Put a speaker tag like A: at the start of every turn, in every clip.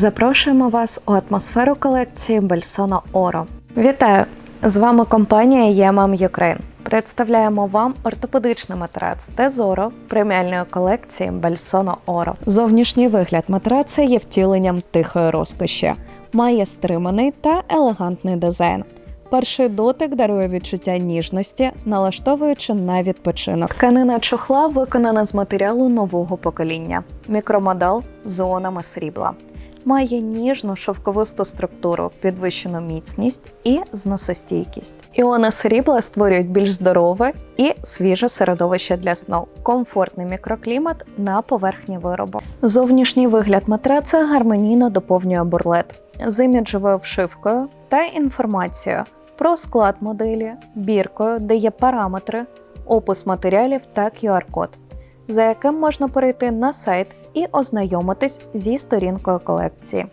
A: Запрошуємо вас у атмосферу колекції Бельсоно Оро. Вітаю! З вами компанія Yemam Ukraine. Представляємо вам ортопедичний матрац Тезоро преміальної колекції Бельсоно Оро. Зовнішній вигляд матраца є втіленням тихої розкоші, має стриманий та елегантний дизайн. Перший дотик дарує відчуття ніжності, налаштовуючи на відпочинок. Тканина чохла виконана з матеріалу нового покоління, мікромодал з зонами срібла. Має ніжну шовковисту структуру, підвищену міцність і зносостійкість. Іони срібла створюють більш здорове і свіже середовище для сну, комфортний мікроклімат на поверхні виробу. Зовнішній вигляд матраца гармонійно доповнює бурлет з іміджевою вшивкою та інформацією про склад моделі, біркою, де є параметри, опис матеріалів та QR-код, за яким можна перейти на сайт і ознайомитись зі сторінкою колекції.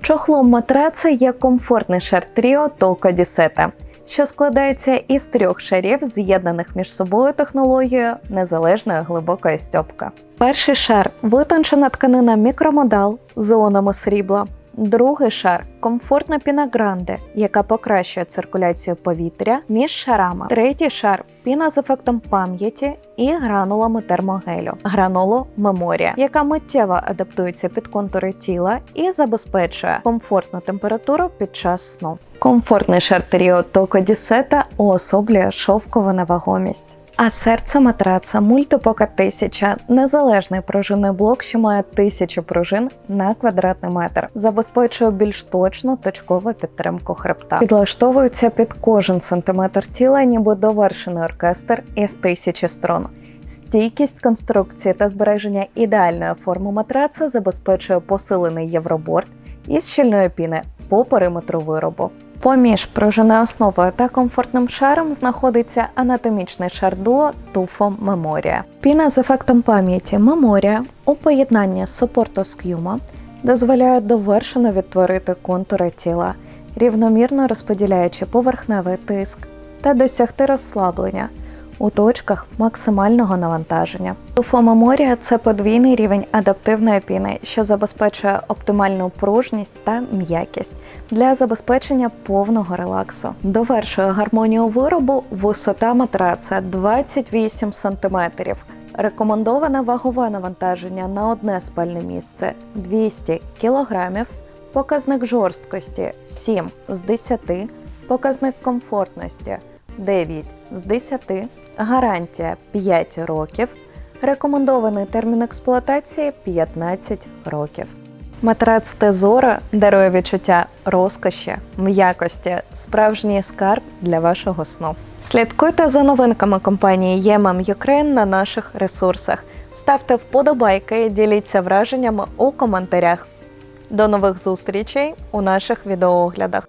A: Чохлом матраца є комфортний шар тріо Толка Дісета, що складається із трьох шарів, з'єднаних між собою технологією незалежної глибокої стьопки. Перший шар витончена тканина мікромодал з зонами срібла. Другий шар комфортна піна гранде, яка покращує циркуляцію повітря між шарами. Третій шар піна з ефектом пам'яті і гранулами термогелю. Гранулу меморія, яка миттєво адаптується під контури тіла і забезпечує комфортну температуру під час сну. Комфортний шар Toco Diseta уособлює шовкову невагомість. А серце матраца мультипока 1000 – незалежний пружинний блок, що має тисячу пружин на квадратний метр, забезпечує більш точну точкову підтримку хребта. Підлаштовується під кожен сантиметр тіла, ніби довершений оркестр із тисячі струн. Стійкість конструкції та збереження ідеальної форми матраца забезпечує посилений євроборд із щільної піни по периметру виробу. Поміж пружиною основою та комфортним шаром знаходиться анатомічний шар дуо туфо Меморія. Піна з ефектом пам'яті Меморія у поєднанні з Schiuma дозволяє довершено відтворити контури тіла, рівномірно розподіляючи поверхневий тиск та досягти розслаблення у точках максимального навантаження. Туфо Меморія це подвійний рівень адаптивної піни, що забезпечує оптимальну пружність та м'якість для забезпечення повного релаксу. Довершує гармонію виробу висота матраца 28 см. Рекомендоване вагове навантаження на одне спальне місце 200 кг, показник жорсткості 7 з 10, показник комфортності 9 з 10, гарантія 5 років, рекомендований термін експлуатації 15 років. Матрац Тезора дарує відчуття розкоші, м'якості, справжній скарб для вашого сну. Слідкуйте за новинками компанії Yemam Ukraine на наших ресурсах. Ставте вподобайки і діліться враженнями у коментарях. До нових зустрічей у наших відеооглядах.